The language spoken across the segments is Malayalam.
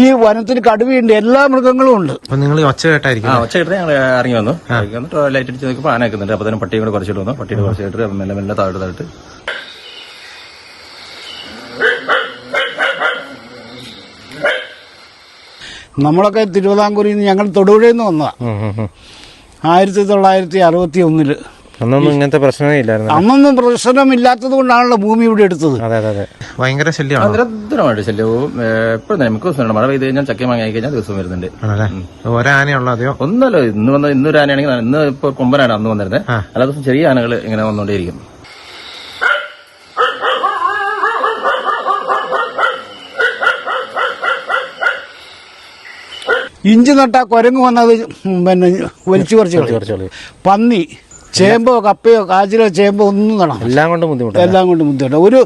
ഈ വനത്തിന് കടുവയുണ്ട് എല്ലാ മൃഗങ്ങളും ഉണ്ട്. അപ്പൊ നിങ്ങൾ ഒച്ച കേട്ടായിരിക്കും ആ ഒച്ച കേട്ട് ഞങ്ങൾ ഇറങ്ങി വന്നു. ഇറങ്ങി വന്നിട്ട് ലൈറ്റ് അടിച്ച് നോക്കി ആന നിൽക്കുന്നുണ്ട്. അപ്പൊ തന്നെ പട്ടിയും കൂടെ കുറച്ചിട്ട് വന്നു. പട്ടിയുടെ കുറച്ച് കേട്ടിട്ട് മെല്ലെ മെല്ലെ താഴെ താഴെ നമ്മളൊക്കെ തിരുവിതാംകൂറിൽ നിന്ന് ഞങ്ങൾ തൊടുപുഴയിൽ നിന്ന് വന്നതാണ്. ആയിരത്തി തൊള്ളായിരത്തി അറുപത്തി ഒന്നിൽ. അന്നൊന്നും ഇങ്ങനത്തെ പ്രശ്നമേ ഇല്ലായിരുന്നു. അന്നൊന്നും പ്രശ്നമില്ലാത്തത് കൊണ്ടാണല്ലോ ഭൂമി ഇവിടെ എടുത്തത്. അതെ അതെ അതെ. ഭയങ്കര ശല്യമാണ്? നിരന്തരമായിട്ട് ശല്യവും എപ്പോഴും നമുക്ക് മിക്ക ദിവസം മഴ പെയ്ത് കഴിഞ്ഞാൽ ചക്കയും വാങ്ങി കഴിഞ്ഞാൽ ദിവസം വരുന്നുണ്ട്. ആണല്ലേ? ഒരാനയുള്ള അതെയോ ഒന്നല്ലോ ഇന്ന് വന്ന ഇന്നൊരു ആനയാണെങ്കിൽ ഇന്ന് ഇപ്പൊ കൊമ്പനാണ് അന്ന് വന്നിരുന്നത് അല്ല ദിവസം ചെറിയ ആനകൾ ഇങ്ങനെ വന്നുകൊണ്ടേയിരിക്കും ഇഞ്ചി നട്ട കുരങ്ങ് വന്നത് പിന്നെ വലിച്ചു കുറച്ച് പന്നി. ചേമ്പോ കപ്പയോ കാച്ചിലോ ചേമ്പോ ഒന്നും നടാം എല്ലാം കൊണ്ട് ബുദ്ധിമുട്ടാണ്. എല്ലാം കൊണ്ട് ബുദ്ധിമുട്ട് ഒരു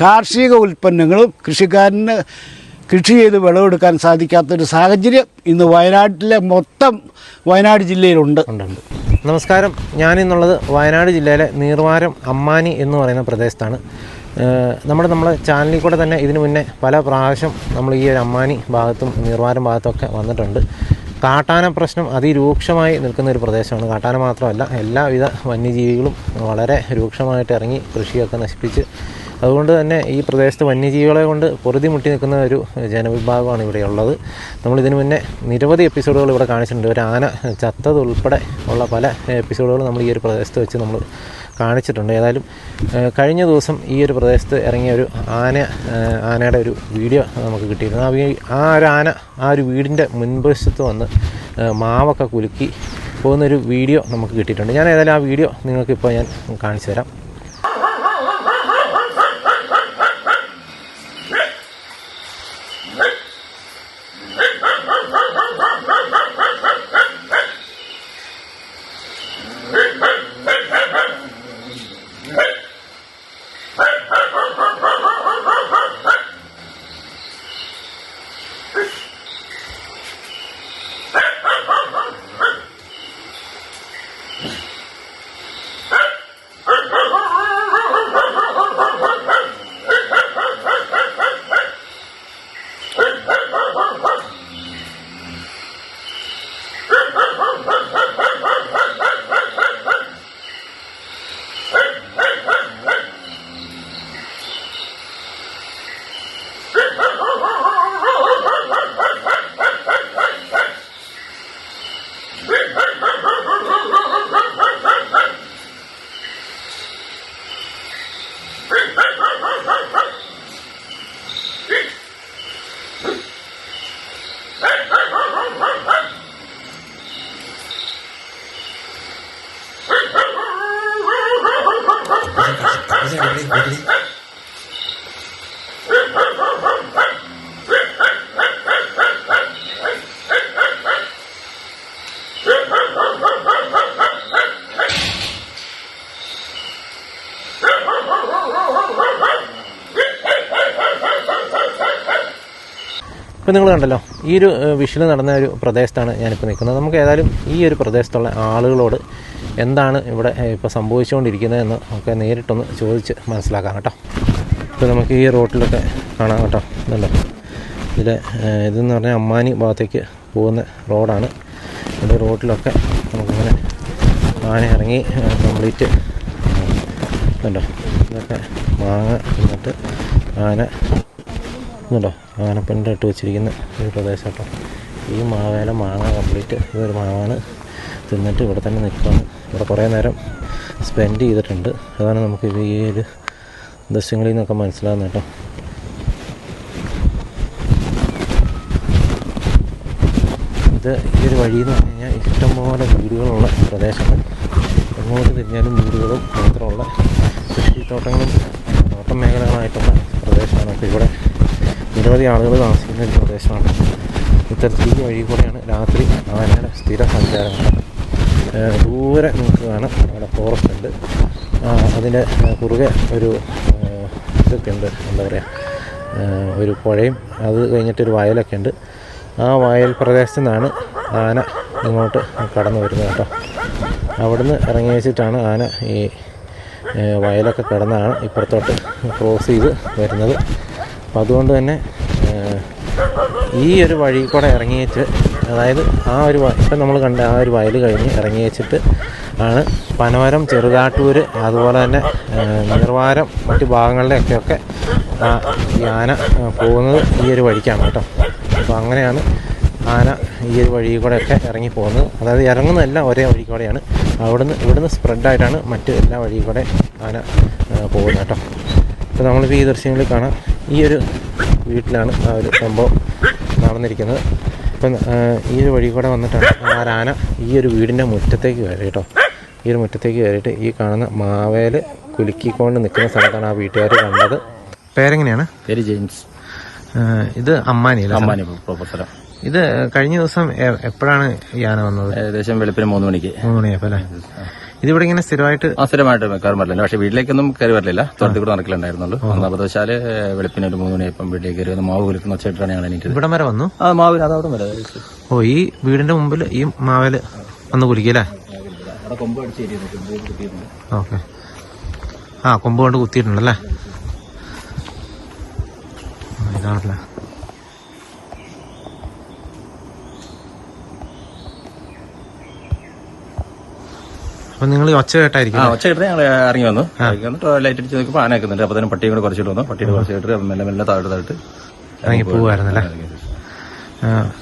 കാർഷിക ഉൽപ്പന്നങ്ങളും കൃഷിക്കാരന് കൃഷി ചെയ്ത് വിളവെടുക്കാൻ സാധിക്കാത്തൊരു സാഹചര്യം ഇന്ന് വയനാട്ടിലെ മൊത്തം വയനാട് ജില്ലയിലുണ്ട്. നമസ്കാരം. ഞാനിന്നുള്ളത് വയനാട് ജില്ലയിലെ നീർവാരം അമ്മാനി എന്ന് പറയുന്ന പ്രദേശത്താണ്. നമ്മുടെ നമ്മുടെ ചാനലിൽ കൂടെ തന്നെ ഇതിനു മുന്നേ പല പ്രാവശ്യം നമ്മൾ ഈ ഒരു അമ്മാനി ഭാഗത്തും നീർവാരം ഭാഗത്തും ഒക്കെ വന്നിട്ടുണ്ട്. കാട്ടാന പ്രശ്നം അതിരൂക്ഷമായി നിൽക്കുന്ന ഒരു പ്രദേശമാണ്. കാട്ടാന മാത്രമല്ല എല്ലാവിധ വന്യജീവികളും വളരെ രൂക്ഷമായിട്ട് ഇറങ്ങി കൃഷിയൊക്കെ നശിപ്പിച്ച്. അതുകൊണ്ട് തന്നെ ഈ പ്രദേശത്ത് വന്യജീവികളെ കൊണ്ട് പൊറുതി മുട്ടി നിൽക്കുന്ന ഒരു ജനവിഭാഗമാണ് ഇവിടെ ഉള്ളത്. നമ്മൾ ഇതിനു മുന്നേ നിരവധി എപ്പിസോഡുകൾ ഇവിടെ കാണിച്ചിട്ടുണ്ട്. ഒരു ആന ചത്തതുൾപ്പെടെ ഉള്ള പല എപ്പിസോഡുകൾ നമ്മൾ ഈ ഒരു പ്രദേശത്ത് വെച്ച് നമ്മൾ കാണിച്ചിട്ടുണ്ട്. ഏതായാലും കഴിഞ്ഞ ദിവസം ഈ ഒരു പ്രദേശത്ത് ഇറങ്ങിയ ഒരു ആന ആനയുടെ ഒരു വീഡിയോ നമുക്ക് കിട്ടിയിരുന്നു. ആ ആ ഒരു ആന ആ ഒരു വീടിന്റെ മുൻവശത്ത് വന്ന് മാവൊക്കെ കുലുക്കി പോകുന്നൊരു വീഡിയോ നമുക്ക് കിട്ടിയിട്ടുണ്ട്. ഞാൻ ഏതായാലും ആ വീഡിയോ നിങ്ങൾക്കിപ്പോൾ ഞാൻ കാണിച്ചു തരാം. ഇപ്പം നിങ്ങൾ കണ്ടല്ലോ ഈ ഒരു വിഷൽ നടന്ന ഒരു പ്രദേശത്താണ് ഞാനിപ്പോൾ നിൽക്കുന്നത്. നമുക്ക് ഏതായാലും ഈ ഒരു പ്രദേശത്തുള്ള ആളുകളോട് എന്താണ് ഇവിടെ ഇപ്പോൾ സംഭവിച്ചുകൊണ്ടിരിക്കുന്നത് എന്ന് നമുക്ക് നേരിട്ടൊന്ന് ചോദിച്ച് മനസ്സിലാക്കാം കേട്ടോ. ഇപ്പോൾ നമുക്ക് ഈ റോട്ടിലൊക്കെ കാണാം കേട്ടോ. ഇതുണ്ടോ? ഇതിൽ ഇതെന്ന് പറഞ്ഞാൽ അമ്മാനി ഭാഗത്തേക്ക് പോകുന്ന റോഡാണ്. ഈ റോട്ടിലൊക്കെ നമുക്കിങ്ങനെ ആന ഇറങ്ങി കംപ്ലീറ്റ് ഇതുണ്ടോ? ഇതൊക്കെ മാങ്ങ എന്നിട്ട് ആന ഇതുണ്ടോ? ആനപ്പന്റെ ഇട്ട് വെച്ചിരിക്കുന്ന ഒരു പ്രദേശം കേട്ടോ. ഈ മാവേല മാങ്ങ കംപ്ലീറ്റ് ഇതൊരു മാവാണ്. തിന്നിട്ട് ഇവിടെ തന്നെ നിൽക്കുകയാണ്. ഇവിടെ കുറേ നേരം സ്പെൻഡ് ചെയ്തിട്ടുണ്ട്. അതാണ് നമുക്ക് ഈ ഒരു ദൃശ്യങ്ങളിൽ നിന്നൊക്കെ മനസ്സിലാകുന്നത് കേട്ടോ. ഇത് ഈ ഒരു വഴി എന്ന് പറഞ്ഞു കഴിഞ്ഞാൽ ഇഷ്ടംപോലെ വീടുകളുള്ള പ്രദേശമാണ് എങ്ങോട്ട് തിരിഞ്ഞാലും വീടുകളും മാത്രമുള്ള കൃഷിത്തോട്ടങ്ങളും തോട്ടം മേഖലകളായിട്ടുള്ള പ്രദേശമാണ്. അപ്പോൾ ഇവിടെ നിരവധി ആളുകൾ താമസിക്കുന്ന ഒരു പ്രദേശമാണ്. ഇത്തരത്തിൽ ഈ വഴി കൂടെയാണ് രാത്രി ആനയുടെ സ്ഥിര സഞ്ചാരങ്ങൾ. ദൂരെ നമുക്ക് കാണാം. അവിടെ ഫോറസ്റ്റ് ഉണ്ട്. അതിന്റെ കുറുകെ ഒരു ഇതൊക്കെ ഉണ്ട് എന്താ പറയുക ഒരു പുഴയും അത് കഴിഞ്ഞിട്ടൊരു വയലൊക്കെ ഉണ്ട്. ആ വയൽ പ്രദേശത്തു നിന്നാണ് ആന ഇങ്ങോട്ട് കടന്നു വരുന്നത് കേട്ടോ. അവിടുന്ന് ഇറങ്ങി വെച്ചിട്ടാണ് ആന ഈ വയലൊക്കെ കടന്നാണ് ഇപ്പുറത്തോട്ട് ക്രോസ് ചെയ്ത് വരുന്നത്. അപ്പം അതുകൊണ്ട് തന്നെ ഈ ഒരു വഴി കൂടെ ഇറങ്ങിയിട്ട് അതായത് ആ ഒരു ഇപ്പം നമ്മൾ കണ്ട ആ ഒരു വയൽ കഴിഞ്ഞ് ഇറങ്ങി വെച്ചിട്ട് ആണ് പനവരം ചെറുകാട്ടൂർ അതുപോലെ തന്നെ നീർവാരം മറ്റു ഭാഗങ്ങളിലേക്കൊക്കെ ഒക്കെ ആന പോകുന്നത് ഈ ഒരു വഴിക്കാണ് കേട്ടോ. അപ്പോൾ അങ്ങനെയാണ് ആന ഈ ഒരു വഴി കൂടെയൊക്കെ ഇറങ്ങി പോകുന്നത്. അതായത് ഇറങ്ങുന്നതെല്ലാം ഒരേ വഴി കൂടെയാണ്. അവിടുന്ന് ഇവിടുന്ന് സ്പ്രെഡായിട്ടാണ് മറ്റ് എല്ലാ വഴി കൂടെ ആന പോകുന്നത് കേട്ടോ. അപ്പോൾ നമ്മളിപ്പോൾ ഈ ദൃശ്യങ്ങളിൽ കാണാം. ഈ ഒരു വീട്ടിലാണ് ആ ഒരു സംഭവം നടന്നിരിക്കുന്നത്. ഇപ്പം ഈ ഒരു വഴി കൂടെ വന്നിട്ടാണ് ആ ആന ഈ ഒരു വീടിന്റെ മുറ്റത്തേക്ക് കയറി കേട്ടോ. ഈ ഒരു മുറ്റത്തേക്ക് കയറിയിട്ട് ഈ കാണുന്ന മാവേൽ കുലുക്കിക്കൊണ്ട് നിൽക്കുന്ന സ്ഥലത്താണ് ആ വീട്ടുകാർ കണ്ടത്. പേരെങ്ങനെയാണ്? പേര് ജെയിംസ്. ഇത് അമ്മാനി അമ്മാനി പ്രോപ്പർത്തരം സ്ഥലം ഇത് കഴിഞ്ഞ ദിവസം എപ്പോഴാണ് ഈ ആന വന്നത്? ഏകദേശം വെളുപ്പിന് മൂന്ന് മണിക്ക്. മൂന്ന് മണിയപ്പോ അല്ലേ? ഇതിവിടെ ഇങ്ങനെ സ്ഥിരമായിട്ട് അസ്ഥിരമായിട്ട് സ്ഥിരമായിട്ട് കയറി വരില്ല. പക്ഷേ വീട്ടിലേക്കൊന്നും കയറി വരില്ല. തുറത്തി കൂടെ നടക്കലുണ്ടായിരുന്നുള്ളൂ. അബദ്ധവശാൽ വെളുപ്പിന് ഒരു മൂന്ന് മണിയപ്പം വീട്ടിലേക്ക് കയറി വന്ന് മാവ് കുലുക്കുന്ന ഒച്ചയിട്ടാണ് ഞങ്ങൾ എനിക്ക് ഇവിടം വരെ വന്നു? ആ മാവ് അതവിടെ വരെ. ഓ ഈ വീടിന്റെ മുമ്പിൽ ഈ മാവേൽ വന്ന് കുലിക്കല്ലേ ഓക്കെ. ആ കൊമ്പ് കൊണ്ട് കുത്തിയിട്ടുണ്ടല്ലേ? ഇതാണല്ലേ. അപ്പൊ നിങ്ങൾ ഒച്ച കേട്ടായിരിക്കും ആ ഒച്ച കേട്ട് ഞങ്ങൾ ഇറങ്ങി വന്നു. ഇറങ്ങി വന്നിട്ട് ലൈറ്റ് അടിച്ച് നോക്കി ആന നിൽക്കുന്നുണ്ട്. അപ്പൊ തന്നെ പട്ടിയും കൂടെ കുറച്ചിട്ട് വന്നു. പട്ടിയുടെ കുറച്ച് ഇട്ട് മെല്ലെ മെല്ലെ താഴോട്ട് താഴോട്ട് ഇറങ്ങി പോവായിരുന്നല്ലേ?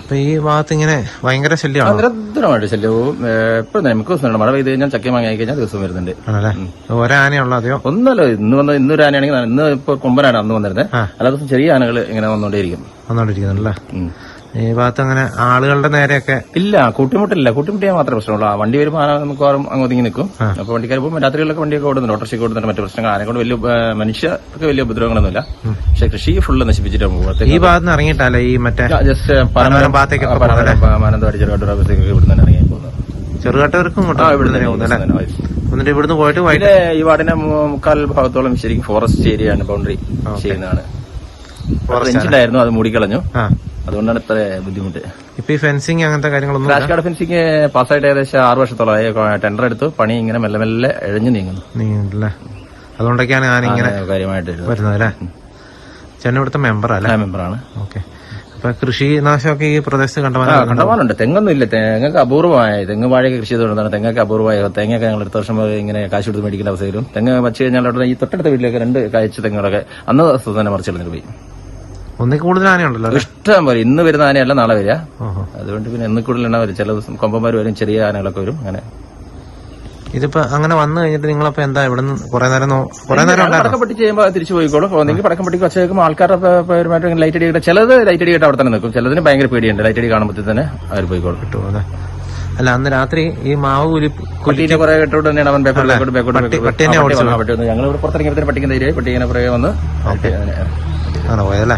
അപ്പൊ ഈ ഭാഗത്ത് ഇങ്ങനെ ഭയങ്കര ശല്യമാണ്? നിരന്തരമായിട്ട് ശല്യവും എപ്പോഴും നമുക്ക് ദിവസം മഴ പെയ്ത് കഴിഞ്ഞാൽ ചക്ക വാങ്ങി കഴിഞ്ഞാൽ ദിവസം വരുന്നുണ്ട്. ആണല്ലേ? ഒന്നല്ല അതെയോ ഇന്ന് വന്ന ഇന്നൊരു ആനയാണെങ്കിൽ ഇന്ന് ഇപ്പൊ കൊമ്പനാണ് അന്ന് വന്നിരുന്നത്. അല്ലാതെ ചെറിയ ആനകൾ ഇങ്ങനെ വന്നുകൊണ്ടേയിരിക്കും. വന്നോണ്ടിരിക്കുന്നുണ്ടല്ലേ. ഈ ഭാഗത്ത് അങ്ങനെ ആളുകളുടെ നേരെയൊക്കെ ഇല്ല കൂട്ടിമുട്ടില്ല കൂട്ടിമുട്ടിയാൽ മാത്രമേ പ്രശ്നമുള്ളൂ. ആ വണ്ടി വരുമ്പോൾ നമുക്ക് മിക്കവാറും അങ്ങ് ഒതുങ്ങി നിൽക്കും. അപ്പൊ വണ്ടിക്കാർ പോകുമ്പോൾ രാത്രികളിലൊക്കെ വണ്ടിയൊക്കെ ഓടുന്നുണ്ട്. ഓട്ടോറിക്ഷയ്ക്ക് ഓടുന്നുണ്ട്. മറ്റു പ്രശ്നങ്ങൾ ആരെ കൊണ്ട് വലിയ മനുഷ്യർക്ക് വലിയ ഉപദ്രവങ്ങളൊന്നുമില്ല. പക്ഷെ കൃഷി ഫുള്ള് പോകും. ഈ ഭാഗത്ത് നിന്ന് ഇറങ്ങിയിട്ടല്ലേ ഈ മറ്റേ ജസ്റ്റ് ഭാഗത്തേക്ക് മാനന്തവാടി ചെറുകാട്ടൂരത്തേക്ക് ഇവിടുന്ന് തന്നെ ഇറങ്ങി പോകുന്നത്. ചെറുകാട്ടവർക്കും എന്നിട്ട് ഇവിടുന്ന് പോയിട്ട് വൈകിട്ട് ഈ വാർഡിന്റെ മു- മുക്കാൽ ഭാഗത്തോളം ശരിക്കും ഫോറസ്റ്റ് ഏരിയ ആണ് ബൗണ്ടറി ചെയ്യുന്നതാണ്. റെഞ്ചിലായിരുന്നു അത് മൂടിക്കളഞ്ഞു. അതുകൊണ്ടാണ് ഇത്ര ബുദ്ധിമുട്ട്. ഇപ്പൊ ഈ ഫെൻസിങ് അങ്ങനത്തെ കാര്യങ്ങളൊന്നും ക്രാഷ് കാർഡ് ഫെൻസിങ് പാസ്സായിട്ട് ഏകദേശം ആറ് വർഷത്തോളം ടെൻഡർ എടുത്തു. പണി ഇങ്ങനെ മെല്ലെ മെല്ലെ എഴഞ്ഞു നീങ്ങുന്നു. നീങ്ങില്ലേ അതുകൊണ്ടൊക്കെയാണ് ഞാൻ ഇങ്ങനെ കാര്യമായിട്ട് വരുന്നത് അല്ലേ ചേട്ടൻ ഇവിടുത്തെ മെമ്പർ അല്ലേ? മെമ്പറാണ് ഓക്കെ. അപ്പൊ കൃഷി നാശമൊക്കെ ഈ പ്രദേശത്ത് കണ്ടമാനം കണ്ടമാനുണ്ട് തെങ്ങൊന്നും ഇല്ല. തെങ്ങൊക്കെ അപൂർവമായ. തെങ്ങ് വാഴയൊക്കെ കൃഷി ചെയ്തുകൊണ്ടാണ് തെങ്ങൊക്കെ അപൂർവമായ. തെങ്ങൊക്കെ ഞങ്ങൾ അടുത്ത വർഷം ഇങ്ങനെ കാശ് കൊടുത്ത് മേടിക്കേണ്ട അവസ്ഥയിലും. തെങ്ങ് വച്ച് കഴിഞ്ഞാൽ അവിടെ ഈ തൊട്ടടുത്ത വീട്ടിലൊക്കെ രണ്ട് കാഴ്ച തെങ്ങുകളൊക്കെ അന്ന് ദിവസം തന്നെ മറിച്ചെടുത്തിട്ട് പോയി. ഒന്നിൽ കൂടുതൽ ആനയുണ്ടല്ലോ ഇഷ്ടം പോലെ. ഇന്ന് വരുന്ന ആനയല്ല നാളെ വരിക. അതുകൊണ്ട് പിന്നെ എന്ന് കൂടുതൽ എണ്ണ വരും. ചില ദിവസം കൊമ്പന്മാർ വരും ചെറിയ ആനകളൊക്കെ വരും അങ്ങനെ. ഇതിപ്പോ അങ്ങനെ വന്നു കഴിഞ്ഞിട്ട് നിങ്ങളപ്പോ എന്താ ഇവിടെ നിന്ന് കുറെ നേരം കുറെ നേരം പടക്കപ്പെട്ടി പടക്കം പൊട്ടി ചെയ്യുമ്പോൾ തിരിച്ചു പോയിക്കോളും. ഒന്നെങ്കിൽ പടക്കം പൊട്ടിക്ക് വച്ച കേൾക്കുമ്പോൾ ആൾക്കാരുടെ പെരുമാറ്റം ലൈറ്റ് അടി കിട്ടും ചിലത് ലൈറ്റ് അടി കിട്ടാൻ അവിടെ തന്നെ നിൽക്കും. ചിലതിന് ഭയങ്കര പേടിയുണ്ട്. ലൈറ്റ് അടി കാണുമ്പോൾ തന്നെ അവർ പോയിക്കോളും. കിട്ടും അതെ അല്ല അന്ന് രാത്രി ഈ മാവ് കുലി കുട്ടീനെ കുറെ കെട്ടോട്ട് തന്നെയാണ് അവൻ ബാക്കോട്ട് ബാക്കോട്ട് ബാക്കോട്ട് പട്ടി- ഞങ്ങൾ ഇവിടെ പുറത്തിറങ്ങിയപ്പോഴത്തേക്ക് പട്ടിക്കുന്ന ധൈര്യമായി പട്ടി ഇങ്ങനെ പുറകെ വന്ന് അങ്ങനെ. ആണ് പോയതല്ലേ?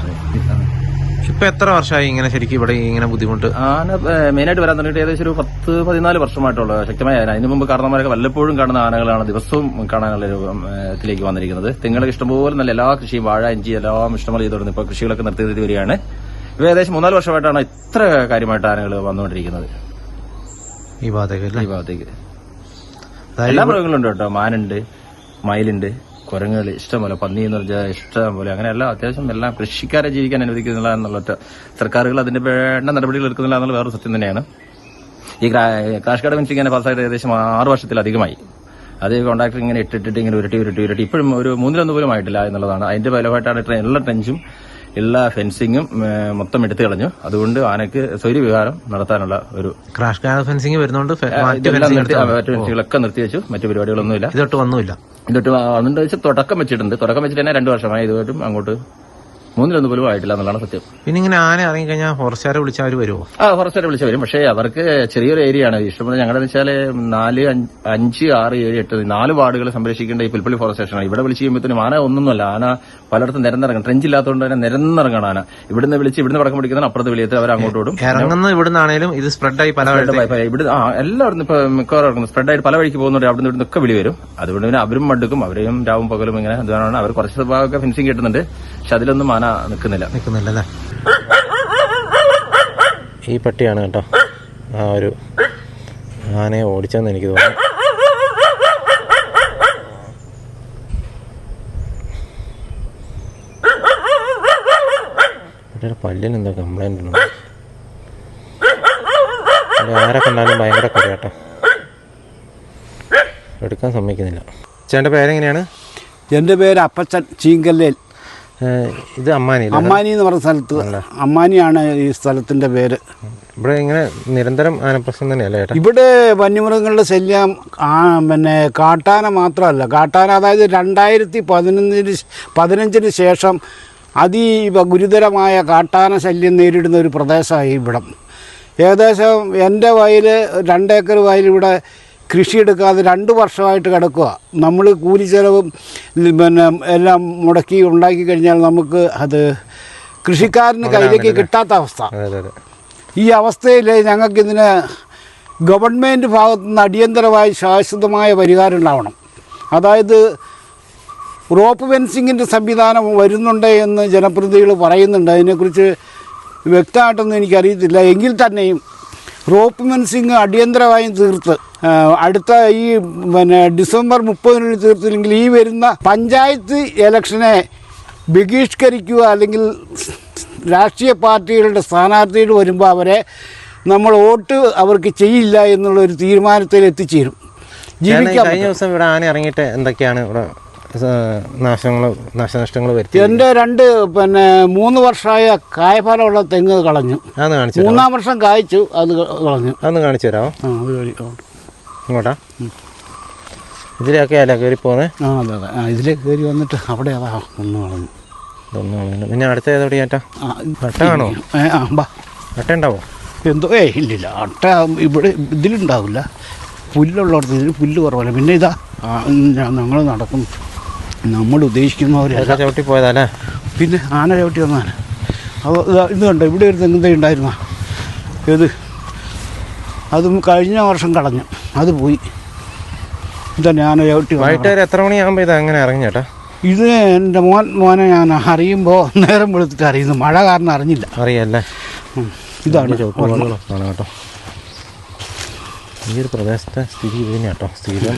ഇപ്പൊ എത്ര വർഷമായി ഇങ്ങനെ ശരിക്കും ഇവിടെ ഇങ്ങനെ ബുദ്ധിമുട്ട്? ആന മെയിനായിട്ട് വരാൻ തുടങ്ങിയിട്ട് ഏകദേശം ഒരു പത്ത് പതിനാല് വർഷമായിട്ടുള്ള. ശക്തമായ ആന. അതിന് മുമ്പ് കാരണന്മാരൊക്കെ വല്ലപ്പോഴും കാണുന്ന ആനകളാണ് ദിവസവും കാണാനുള്ള രൂപത്തിലേക്ക് വന്നിരിക്കുന്നത്. തെങ്ങുകളൊക്കെ ഇഷ്ടംപോലെ നല്ല എല്ലാ കൃഷിയും വാഴ ഇഞ്ചി എല്ലാം ഇഷ്ടംപോലെ ചെയ്തു ഇപ്പോൾ കൃഷികളൊക്കെ നിർത്തി നിർത്തി വരികയാണ്. ഇവ ഏകദേശം മൂന്നാൽ വർഷമായിട്ടാണ് ഇത്ര കാര്യമായിട്ട് ആനകൾ വന്നുകൊണ്ടിരിക്കുന്നത്. ഈ ഭാഗത്തേക്ക് ഈ ഭാഗത്തേക്ക്. എല്ലാ മൃഗങ്ങളുണ്ട് കേട്ടോ. മാനുണ്ട് മയിലുണ്ട്. കുരങ്ങുകൾ ഇഷ്ടംപോലെ പന്നി എന്ന് പറഞ്ഞാൽ ഇഷ്ടം പോലെ അങ്ങനെ എല്ലാം അത്യാവശ്യം എല്ലാം കൃഷിക്കാരെ ജീവിക്കാൻ അനുവദിക്കുന്നില്ല എന്നുള്ള സർക്കാരുകൾ അതിന്റെ വേണ്ട നടപടികൾ എടുക്കുന്നില്ല എന്നുള്ള വേറൊരു സത്യം തന്നെയാണ്. ഈ ക്രാഷ് കാർഡ് ഫെൻസിങ് തന്നെ പാസ്സായിട്ട് ഏകദേശം ആറ് വർഷത്തിലധികമായി. അത് കോൺട്രാക്ടർ ഇങ്ങനെ ഇട്ടിട്ടിട്ട് ഇങ്ങനെ ഉരുട്ടി ഉരുട്ടി ഉരുട്ടി. ഇപ്പോഴും ഒരു മൂന്നിലൊന്നും പോലും ആയിട്ടില്ല എന്നുള്ളതാണ്. അതിന്റെ ഫലമായിട്ടാണ് എല്ലാ ട്രെഞ്ചും എല്ലാ ഫെൻസിങ്ങും മൊത്തം എടുത്തു കളഞ്ഞു. അതുകൊണ്ട് ആനയ്ക്ക് സ്വൈര്യവിഹാരം നടത്താനുള്ള ഒരു ക്രാഷ് ഫെൻസിങ് വരുന്നോണ്ട് മറ്റ് ഫെൻസിങ്ങളൊക്കെ നിർത്തിവെച്ചു. മറ്റു പരിപാടികളൊന്നുമില്ല. ഇതൊട്ട് വന്നുമില്ല ഇതൊട്ട് വന്നിട്ട് വെച്ചാൽ തുടക്കം വെച്ചിട്ടുണ്ട്. തുടക്കം വെച്ചിട്ട് തന്നെ രണ്ടു വർഷമായി ഇതുമായിട്ടും അങ്ങോട്ട് മൂന്നിലൊന്നും പോലും ആയിട്ടില്ല എന്നുള്ളതാണ് സത്യം. പിന്നെ ഇങ്ങനെ ആന ഇറങ്ങിക്കഴിഞ്ഞാൽ ഫോറസ്റ്റുകാരെ വിളിച്ചാൽ അവർ വരുമോ ആ ഫോറസ്റ്റുകാരെ വിളിച്ചാൽ വരും. പക്ഷേ അവർക്ക് ചെറിയൊരു ഏരിയ ആണ്. ഇഷ്ടപ്പെടുന്നത് ഞങ്ങളുടെ വെച്ചാൽ നാല് അഞ്ച് ആറ് ഏഴ് എട്ട് നാല് വാർഡുകൾ സംരക്ഷിക്കേണ്ട ഈ പുൽപ്പള്ളി ഫോറസ്റ്റ് സ്റ്റേഷനാണ്. ഇവിടെ വിളിച്ച് കഴിയുമ്പോഴത്തേനും ആന ഒന്നൊന്നുമല്ല. ആന പലയിടത്തും നിരന്നിറങ്ങും ട്രെഞ്ച് ഇല്ലാത്തതുകൊണ്ട് തന്നെ നിരന്നിറങ്ങണം ആന ഇവിടുന്ന് വിളിച്ച് ഇവിടുന്ന് പടക്കം പിടിക്കുന്ന അപ്പുറത്ത് വിളിയത്ത് അവർ അങ്ങോട്ട് വിടും ഇറങ്ങുന്ന ഇവിടുന്നാണേലും ഇത് സ്പ്രെഡായി പല ഇവിടെ ആ എല്ലാവരും ഇപ്പൊ മിക്കവാറും സ്പ്രെഡ് ആയിട്ട് പല വഴിക്ക് പോകുന്നുണ്ട്. അവിടുന്ന് ഇവിടുന്ന് ഒക്കെ വിളി വരും. അതുകൊണ്ട് പിന്നെ അവരും മടുക്കും. അവരെയും രാവും പകലും ഇങ്ങനെ എന്താണ് അവർ കുറച്ച് ഭാഗമൊക്കെ ഫെൻസിങ് കിട്ടുന്നുണ്ട്. പക്ഷെ അതിലൊന്നും ആന നിൽക്കുന്നില്ല. നിൽക്കുന്നില്ലല്ലേ? ഈ പട്ടിയാണ് കേട്ടോ. ആ ഒരു ആനയെ ഓടിച്ചെന്ന് എനിക്ക് തോന്നുന്നു. ഇവിടെ പല്ലിന് എന്തോ കംപ്ലൈന്റ് ഉണ്ട്. ആരെ കണ്ടാലും ഭയങ്കര കളിയാട്ടോ എടുക്കാൻ സമ്മതിക്കുന്നില്ല. ചേട്ടന്റെ പേരെങ്ങനെയാണ്? എന്റെ പേര് അപ്പച്ചൻ ചീങ്കല്ലേൽ. ഇത് അമ്മാനി അമ്മാനി എന്ന് പറഞ്ഞ സ്ഥലത്ത് അമ്മാനിയാണ് ഈ സ്ഥലത്തിന്റെ പേര്. ഇവിടെ ഇങ്ങനെ നിരന്തരം ആനപ്രശ്നം തന്നെയല്ലേ ഇവിടെ വന്യമൃഗങ്ങളുടെ ശല്യം പിന്നെ കാട്ടാന മാത്രമല്ല. കാട്ടാന അതായത് രണ്ടായിരത്തി പതിനൊന്നിന് പതിനഞ്ചിന് ശേഷം അതീവ ഗുരുതരമായ കാട്ടാന ശല്യം നേരിടുന്ന ഒരു പ്രദേശമായി ഇവിടം. ഏകദേശം എന്റെ വയൽ രണ്ടേക്കർ വയലിവിടെ കൃഷിയെടുക്കാതെ രണ്ട് വർഷമായിട്ട് കിടക്കുക നമ്മൾ കൂലി ചെലവും പിന്നെ എല്ലാം മുടക്കി ഉണ്ടാക്കി കഴിഞ്ഞാൽ നമുക്ക് അത് കൃഷിക്കാരന് കയ്യിലേക്ക് കിട്ടാത്ത അവസ്ഥ. ഈ അവസ്ഥയിൽ ഞങ്ങൾക്കിതിന് ഗവൺമെന്റ് ഭാഗത്തു നിന്ന് അടിയന്തരമായി ശാശ്വതമായ പരിഹാരം ഉണ്ടാവണം. അതായത് റോപ്പ് ഫെൻസിങ്ങിന്റെ സംവിധാനം വരുന്നുണ്ട് എന്ന് ജനപ്രതിനിധികൾ പറയുന്നുണ്ട്. അതിനെക്കുറിച്ച് വ്യക്തമായിട്ടൊന്നും എനിക്കറിയത്തില്ല. എങ്കിൽ തന്നെയും റോപ്പ് സിംഗ് അടിയന്തരമായും തീർത്ത്. അടുത്ത ഈ പിന്നെ ഡിസംബർ മുപ്പതിനുള്ളിൽ തീർത്തില്ലെങ്കിൽ ഈ വരുന്ന പഞ്ചായത്ത് ഇലക്ഷനെ ബഹിഷ്കരിക്കുക അല്ലെങ്കിൽ രാഷ്ട്രീയ പാർട്ടികളുടെ സ്ഥാനാർത്ഥികൾ വരുമ്പോൾ അവരെ നമ്മൾ വോട്ട് അവർക്ക് ചെയ്യില്ല എന്നുള്ള ഒരു തീരുമാനത്തിൽ എത്തിച്ചേരും ജീവിക്കാൻ കഴിഞ്ഞ ദിവസം ഇവിടെ ആന ഇറങ്ങിയിട്ട് എന്തൊക്കെയാണ് ഇവിടെ നാശങ്ങൾ നാശനഷ്ടങ്ങൾ വരുത്തി. എന്റെ രണ്ട് പിന്നെ മൂന്ന് വർഷമായ കായഫലമുള്ള തെങ്ങ് കളഞ്ഞു. അതൊന്ന് കാണിച്ചു മൂന്നാം വർഷം കായ്ച്ചു അത് കളഞ്ഞു. അതൊന്ന് കാണിച്ചു തരാമോ? ആ അത് ഇങ്ങോട്ടാ. ഇതിലൊക്കെ അല്ല കയറി പോകുന്നത് ആ അതെ അതെ. ആ ഇതിലേക്ക് കയറി വന്നിട്ട് അവിടെ അതാ ഒന്ന് കളഞ്ഞു. ഇതൊന്നും കളഞ്ഞു. പിന്നെ അടുത്ത ഏതോടെ ചേട്ടാ ആ വട്ടമാണോ ഏ, ആ ബാ. വട്ട ഉണ്ടാവോ? എന്തോ ഏ ഇല്ലില്ല. അട്ട ഇവിടെ ഇതിലുണ്ടാവില്ല. പുല്ലുള്ളിടത്ത് ഇതിൽ പുല്ല് കുറവല്ല. പിന്നെ ഇതാ ഞങ്ങൾ നടക്കും നമ്മൾ ഉദ്ദേശിക്കുന്നവരല്ല ചവിട്ടി പോയതല്ലേ? പിന്നെ ആന ചവിട്ടി വന്നാണ് അത് ഇതാ കണ്ടോ? ഇവിടെ ഒരു തെങ്ങുതൈ ഉണ്ടായിരുന്ന? ഇത്. അതും കഴിഞ്ഞ വർഷം കളഞ്ഞു. അത് പോയി. ഇതന്നെ ആന ചവിട്ടി വന്നതാണ്. വൈകിട്ട് ഒരു എത്ര മണിയാകുമ്പോൾ ഇത് അങ്ങനെ ഇറങ്ങി ചേട്ടാ? ഇത് എന്റെ മോൻ മോനെ ഞാൻ അറിയുമ്പോൾ നേരം വെളുത്തിട്ട് അറിയുന്നു മഴ കാരണം അറിഞ്ഞില്ല. അറിയാല്ലേ? ഇതാണ് കേട്ടോ. ഈ ഒരു പ്രദേശത്തെ സ്ഥിതി ഇത് തന്നെയാട്ടോ സ്ഥിരം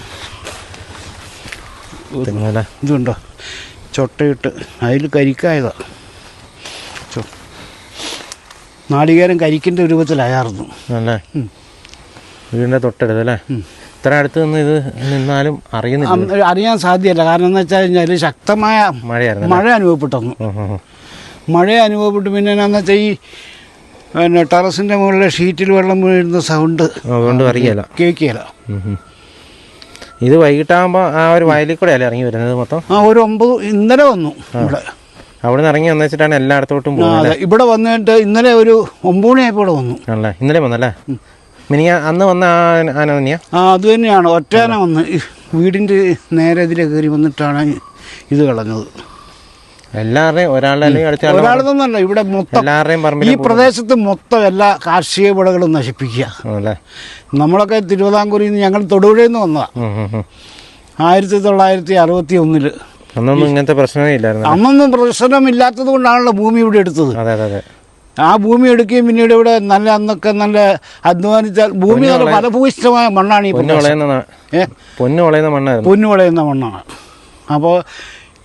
തെങ്ങല ഇതുണ്ടോ? ചൊട്ടയിട്ട്. അതിൽ കരിക്കായതാ. നാളികേരം കരിക്കിന്റെ രൂപത്തിലായിരുന്നു അല്ലേ. വീടിന്റെ തൊട്ടടുത്ത് അല്ലേ? ഇത്ര അടുത്ത് നിന്ന് ഇത് നിന്നാലും അറിയുന്നില്ല. അറിയാൻ സാധ്യമല്ല കാരണം എന്ന് വെച്ചാൽ കഴിഞ്ഞാൽ ശക്തമായ മഴയായിരുന്നു മഴ അനുഭവപ്പെട്ടു. മഴ അനുഭവപ്പെട്ട്. പിന്നെ എന്നാന്ന് വെച്ചാൽ ഈ പിന്നെ ടെറസിന്റെ മുകളിലെ ഷീറ്റിൽ വെള്ളം വീഴുന്ന സൗണ്ട് അതുകൊണ്ട് ഉം, ഉം. ഇത് വൈകിട്ടാകുമ്പോൾ ആ ഒരു വയലിൽ കൂടെ അല്ലേ ഇറങ്ങി വരുന്നത് മൊത്തം? ആ ഒരു ഒമ്പത് ഇന്നലെ വന്നു ഇവിടെ. അവിടെ നിന്ന് ഇറങ്ങി വന്നിട്ടാണ് എല്ലായിടത്തോട്ടും പോകുന്നത് ഇവിടെ വന്നിട്ട് ഇന്നലെ ഒരു ഒമ്പത് മണിയായപ്പോൾ ഇവിടെ വന്നു. അല്ലേ ഇന്നലെ വന്നല്ലേ? മിനിയ അന്ന് വന്ന ആന തന്നെയാ? ആ അത് തന്നെയാണ്. ഒറ്റയാന വന്ന്. വീടിന്റെ വീടിന്റെ നേരെ ഇതിലെ കയറി വന്നിട്ടാണ് ഇത് കളഞ്ഞത്. എല്ലാവരുടെയും ഒരാളുടെ അല്ലെങ്കിൽ അടുത്ത ആളുടെ ഒരാളതൊന്നല്ല ഇവിടെ മൊത്തം എല്ലാവരുടെയും ഈ പ്രദേശത്ത് മൊത്തം എല്ലാ കാർഷിക വിളകളും നശിപ്പിക്കുക. നമ്മളൊക്കെ തിരുവിതാംകൂറിൽ നിന്ന് ഞങ്ങൾ തൊടുപുഴയിൽ നിന്ന് വന്നതാണ്. ആയിരത്തി തൊള്ളായിരത്തി അറുപത്തി ഒന്നിൽ അന്നൊന്നും ഇങ്ങനത്തെ പ്രശ്നമേ ഇല്ലായിരുന്നു അന്നൊന്നും പ്രശ്നമില്ലാത്തത് കൊണ്ടാണല്ലോ ഭൂമി ഇവിടെ എടുത്തത്. അതെ അതെ അതെ. ആ ഭൂമി എടുക്കുകയും പിന്നീട് ഇവിടെ നല്ല അന്നൊക്കെ നല്ല അധ്വാനിച്ചാൽ ഭൂമി നല്ല ഫലഭൂയിഷ്ടമായ മണ്ണാണ് ഈ പൊന്ന് വിളയുന്ന മണ്ണായിരുന്നു. പൊന്നു വളയുന്ന മണ്ണാണ്. അപ്പോൾ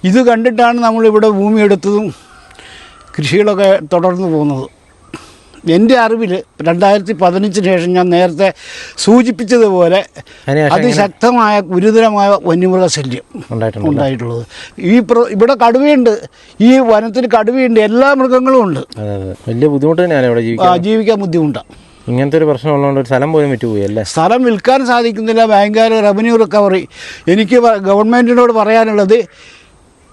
ഇത് കണ്ടിട്ടാണ് നമ്മളിവിടെ ഭൂമി എടുത്തതും കൃഷികളൊക്കെ തുടർന്നു പോകുന്നത്. എന്റെ അറിവിൽ രണ്ടായിരത്തി പതിനഞ്ചിന് ശേഷം ഞാൻ നേരത്തെ സൂചിപ്പിച്ചതുപോലെ അതിശക്തമായ ഗുരുതരമായ വന്യമൃഗശല്യം ശല്യം ഉണ്ടായിട്ടുള്ളത്. ഈ പ്ര ഇവിടെ കടുവയുണ്ട്. ഈ വനത്തിൽ കടുവയുണ്ട്. എല്ലാ മൃഗങ്ങളും ഉണ്ട്. വലിയ ബുദ്ധിമുട്ട് തന്നെയാണ് ഇവിടെ ജീവിക്കാൻ. ബുദ്ധിമുട്ടാണ് ഇങ്ങനത്തെ ഒരു പ്രശ്നം ഉള്ളതുകൊണ്ട് ഒരു സ്ഥലം പോലും വിറ്റുപോയി അല്ലേ? സ്ഥലം വിൽക്കാൻ സാധിക്കുന്നില്ല. ഭയങ്കര റവന്യൂ റിക്കവറി. എനിക്ക് ഗവൺമെന്റിനോട് പറയാനുള്ളത്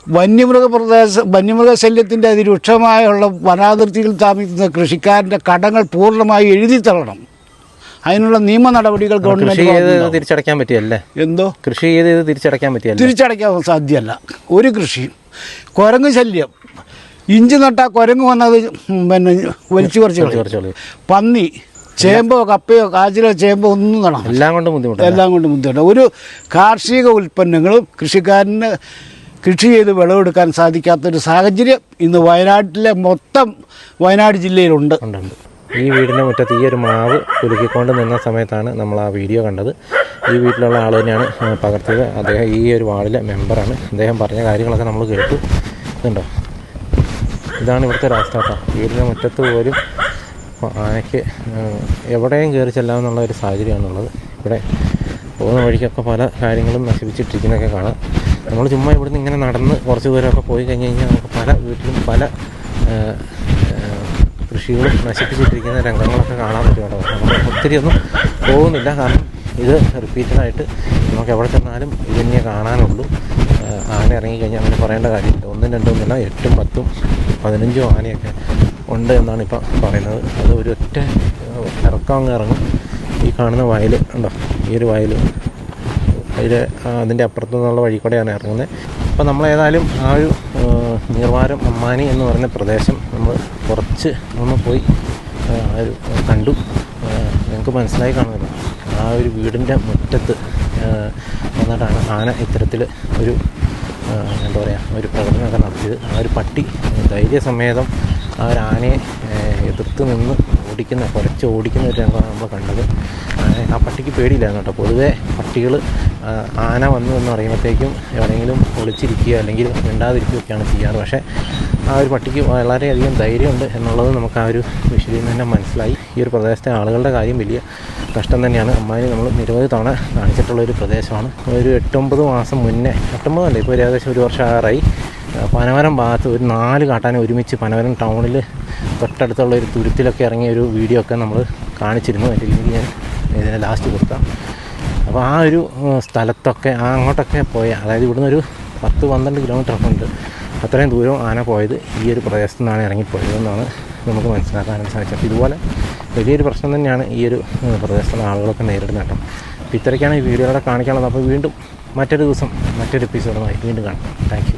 വന്യമൃഗ പ്രദേശ വന്യമൃഗ ശല്യത്തിന്റെ അതിരൂക്ഷമായുള്ള വനാതിർത്തിയിൽ താമസിക്കുന്ന കൃഷിക്കാരന്റെ കടങ്ങൾ പൂർണമായി എഴുതി തള്ളണം അതിനുള്ള നിയമ നടപടികൾ ഗവൺമെന്റ്. തിരിച്ചടയ്ക്കാൻ പറ്റിയല്ലേ? എന്തോ? കൃഷി ചെയ്ത് ഇത് തിരിച്ചടയ്ക്കാൻ പറ്റിയല്ലേ? തിരിച്ചടയ്ക്കാൻ സാധ്യമല്ല. ഒരു കൃഷിയും കുരങ്ങ് ശല്യം. ഇഞ്ചി നട്ടാൽ കുരങ്ങ് വന്നത് പിന്നെ വലിച്ചു കുറച്ച് പന്നി ചേമ്പോ കപ്പയോ കാച്ചിലോ ചേമ്പോ ഒന്നും നടാം. എല്ലാം കൊണ്ടും ബുദ്ധിമുട്ട്. എല്ലാം കൊണ്ടും ബുദ്ധിമുട്ട്. ഒരു കാർഷിക ഉൽപ്പന്നങ്ങളും കൃഷിക്കാരന് കൃഷി ചെയ്ത് വിളവെടുക്കാൻ സാധിക്കാത്തൊരു സാഹചര്യം ഇന്ന് വയനാട്ടിലെ മൊത്തം വയനാട് ജില്ലയിലുണ്ട്. ഈ വീടിന്റെ മുറ്റത്ത് ഈ ഒരു മാവ് കുലുക്കിക്കൊണ്ട് നിന്ന സമയത്താണ് നമ്മൾ ആ വീഡിയോ കണ്ടത്. ഈ വീട്ടിലുള്ള ആൾ തന്നെയാണ് പകർത്തിയത്. അദ്ദേഹം ഈ ഒരു വാർഡിലെ മെമ്പറാണ്. അദ്ദേഹം പറഞ്ഞ കാര്യങ്ങളൊക്കെ നമ്മൾ കേട്ടു. ഇതുണ്ടോ? ഇതാണ് ഇവിടുത്തെ ഒരു വീടിന്റെ മുറ്റത്ത് പോലും ആനയ്ക്ക് എവിടെയും കയറി ചെല്ലാമെന്നുള്ള ഒരു സാഹചര്യമാണുള്ളത്. ഇവിടെ പോകുന്ന വഴിക്കൊക്കെ പല കാര്യങ്ങളും നശിപ്പിച്ചിട്ടിരിക്കുന്നതൊക്കെ കാണാം. നമ്മൾ ചുമ്മാ ഇവിടുന്ന് ഇങ്ങനെ നടന്ന് കുറച്ച് ദൂരമൊക്കെ പോയി കഴിഞ്ഞ് കഴിഞ്ഞാൽ നമുക്ക് പല വീട്ടിലും പല കൃഷികളും നശിപ്പിച്ചിട്ടിരിക്കുന്ന രംഗങ്ങളൊക്കെ കാണാൻ പറ്റും നമ്മൾ ഒത്തിരി ഒന്നും പോകുന്നില്ല. കാരണം ഇത് റിപ്പീറ്റഡായിട്ട് നമുക്ക് എവിടെ ചെന്നാലും ഇത് തന്നെ കാണാനുള്ളൂ. ആന ഇറങ്ങിക്കഴിഞ്ഞാൽ അങ്ങനെ പറയേണ്ട കാര്യമില്ല. ഒന്നും രണ്ടും ഒന്നുമില്ല. എട്ടും പത്തും പതിനഞ്ചും ആനയൊക്കെ ഉണ്ട് എന്നാണ് ഇപ്പം പറയുന്നത്. അത് ഒരു ഒറ്റ ഇറക്കം അങ്ങ് ഇറങ്ങും. ഈ കാണുന്ന വയൽ ഉണ്ടോ? ഈ ഒരു വയൽ. അതിൽ അതിന്റെ അപ്പുറത്തു നിന്നുള്ള വഴി കൂടെയാണ് ഇറങ്ങുന്നത്. അപ്പോൾ നമ്മൾ ഏതായാലും ആ ഒരു നീർവാരം അമ്മാനി എന്ന് പറയുന്ന പ്രദേശം നമ്മൾ കുറച്ച് ഒന്ന് പോയി ഒരു കണ്ടു. നിങ്ങൾക്ക് മനസ്സിലായി കാണുന്നില്ല ആ ഒരു വീടിന്റെ മുറ്റത്ത് വന്നിട്ടാണ് ആന ഇത്തരത്തിൽ ഒരു എന്താ പറയുക ഒരു പ്രകടനമൊക്കെ നടത്തിയത്. ആ ഒരു പട്ടി ധൈര്യസമേതം ആ ഒരു ആനയെ എതിർത്ത് നിന്ന് ഓടിക്കുന്ന കുറച്ച് ഓടിക്കുന്ന ഒരു രംഗമാണ് നമ്മൾ കണ്ടത്. ആ പട്ടിക്ക് പേടിയില്ലായിരുന്നു കേട്ടോ. പൊതുവേ പട്ടികൾ ആന വന്നു എന്ന് പറയുമ്പോഴത്തേക്കും എവിടെയെങ്കിലും ഒളിച്ചിരിക്കുക അല്ലെങ്കിൽ മിണ്ടാതിരിക്കുകയൊക്കെയാണ് ചെയ്യാറ്. പക്ഷേ ആ ഒരു പട്ടിക്ക് വളരെയധികം ധൈര്യമുണ്ട് എന്നുള്ളത് നമുക്ക് ആ ഒരു വിഷയത്തിൽ നിന്ന് തന്നെ മനസ്സിലായി. ഈ ഒരു പ്രദേശത്തെ ആളുകളുടെ കാര്യം വലിയ കഷ്ടം തന്നെയാണ്. അമ്മാവിന് നമ്മൾ നിരവധി തവണ കാണിച്ചിട്ടുള്ള ഒരു പ്രദേശമാണ്. ഒരു എട്ടൊമ്പത് മാസം മുന്നേ എട്ടൊമ്പതല്ല ഇപ്പോൾ ഏകദേശം ഒരു വർഷം ആറായി. പനവരം ഭാഗത്ത് ഒരു നാല് കാട്ടാനെ ഒരുമിച്ച് പനവരം ടൗണിൽ തൊട്ടടുത്തുള്ള ഒരു തുരുത്തിലൊക്കെ ഇറങ്ങിയ ഒരു വീഡിയോ ഒക്കെ നമ്മൾ കാണിച്ചിരുന്നു. അതിന്റെ ലിങ്ക് ഞാൻ ഇതിനെ ലാസ്റ്റ് കൊടുക്കാം. അപ്പോൾ ആ ഒരു സ്ഥലത്തൊക്കെ ആ അങ്ങോട്ടൊക്കെ പോയ അതായത് ഇവിടുന്ന് ഒരു പത്ത് പന്ത്രണ്ട് കിലോമീറ്റർ ഒക്കെ ഉണ്ട്. അത്രയും ദൂരം ആന പോയത് ഈ ഒരു പ്രദേശത്തു നിന്നാണ് ഇറങ്ങിപ്പോയതെന്നാണ് നമുക്ക് മനസ്സിലാക്കാനും സാധിച്ചത്. ഇതുപോലെ വലിയൊരു പ്രശ്നം തന്നെയാണ് ഈ ഒരു പ്രദേശത്തുള്ള ആളുകളൊക്കെ നേരിടുന്നത് കേട്ടോ. അപ്പോൾ ഇത്രയ്ക്കാണ് ഈ വീഡിയോയുടെ കാണിക്കാനുള്ളത്. അപ്പോൾ വീണ്ടും മറ്റൊരു ദിവസം മറ്റൊരു എപ്പിസോഡുമായി വീണ്ടും കാണാം. താങ്ക്